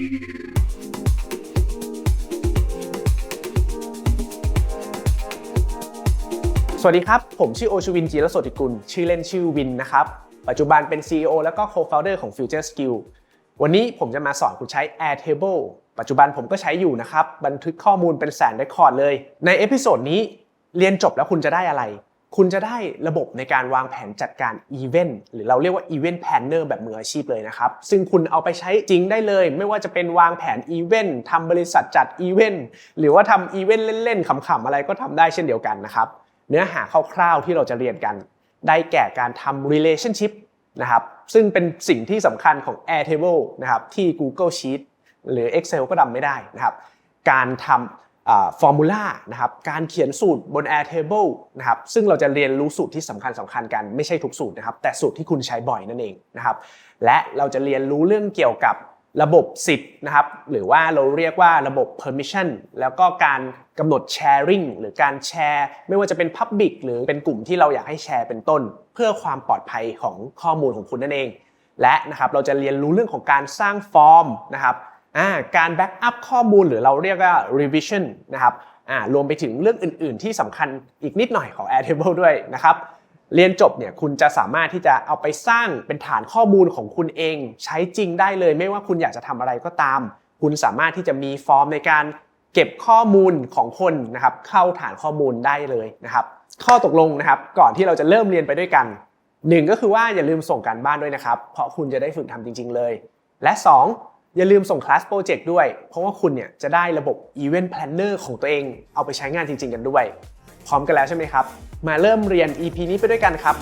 สวัสดีครับ ผมชื่อโอชวินจีรโสติกุล ชื่อเล่นชื่อวินนะครับ ปัจจุบันเป็น CEO แล้วก็ Co-founder ของ Future Skill วันนี้ผมจะมาสอนคุณใช้ Airtable ปัจจุบันผมก็ใช้อยู่นะครับ บันทึกข้อมูลเป็นแสนเรคคอร์ดเลย ในเอพิโซดนี้เรียนจบแล้วคุณจะได้อะไร คุณจะได้ระบบในการวางแผนจัดการอีเวนต์หรือเราเรียกว่าอีเวนต์แพนเนอร์แบบมืออาชีพเลยนะครับ ซึ่งคุณเอาไปใช้จริงได้เลย ไม่ว่าจะเป็นวางแผนอีเวนต์ทำบริษัทจัดอีเวนต์หรือว่าทำอีเวนต์เล่นๆขำๆอะไรก็ทำได้เช่นเดียวกันนะครับ เนื้อหาคร่าวๆที่เราจะเรียนกัน ได้แก่การทำ relationship นะครับซึ่งเป็นสิ่งที่สำคัญของ Airtable นะครับที่ Google Sheet หรือ Excel ก็ทำไม่ได้นะครับการทำ ฟอร์มูลานะครับการเขียนสูตรบน Airtable นะครับซึ่งเราจะเรียนรู้สูตรที่สำคัญสำคัญกันไม่ใช่ทุกสูตรนะครับแต่สูตรที่คุณใช้บ่อยนั่นเองนะครับและเราจะเรียนรู้เรื่องเกี่ยวกับระบบสิทธิ์นะครับหรือว่าเราเรียกว่าระบบ permission แล้วก็การกำหนด sharing หรือการแชร์ ไม่ว่าจะเป็น public หรือเป็นกลุ่มที่เราอยากให้แชร์เป็นต้น เพื่อความปลอดภัยของข้อมูลของคุณนั่นเอง และนะครับเราจะเรียนรู้เรื่องของการสร้างฟอร์มนะครับ การแบ็กอัพข้อมูลหรือเราเรียกว่า revision นะครับรวมไปถึงเรื่องอื่น ๆ ที่สำคัญอีกนิดหน่อยของ Airtable ด้วยนะครับเรียนจบเนี่ยคุณจะสามารถที่จะเอาไปสร้างเป็นฐานข้อมูลของคุณเอง ใช้จริงได้เลย ไม่ว่าคุณอยากจะทำอะไรก็ตาม คุณสามารถที่จะมีฟอร์มในการเก็บข้อมูลของคนนะครับเข้าฐานข้อมูลได้เลยนะครับข้อตกลงนะครับก่อนที่เราจะเริ่มเรียนไปด้วยกันหนึ่งก็คือว่าอย่าลืมส่งการบ้านด้วยนะครับ เพราะคุณจะได้ฝึกทำจริง ๆ เลย และสอง อย่าลืมส่งคลาสโปรเจกต์ด้วย เพราะว่าคุณเนี่ยจะได้ระบบ Event Planner ของตัวเองเอาไปใช้งานจริง ๆ กันด้วย พร้อมกันแล้วใช่ไหมครับ มาเริ่มเรียน EP นี้ไปด้วยกันครับ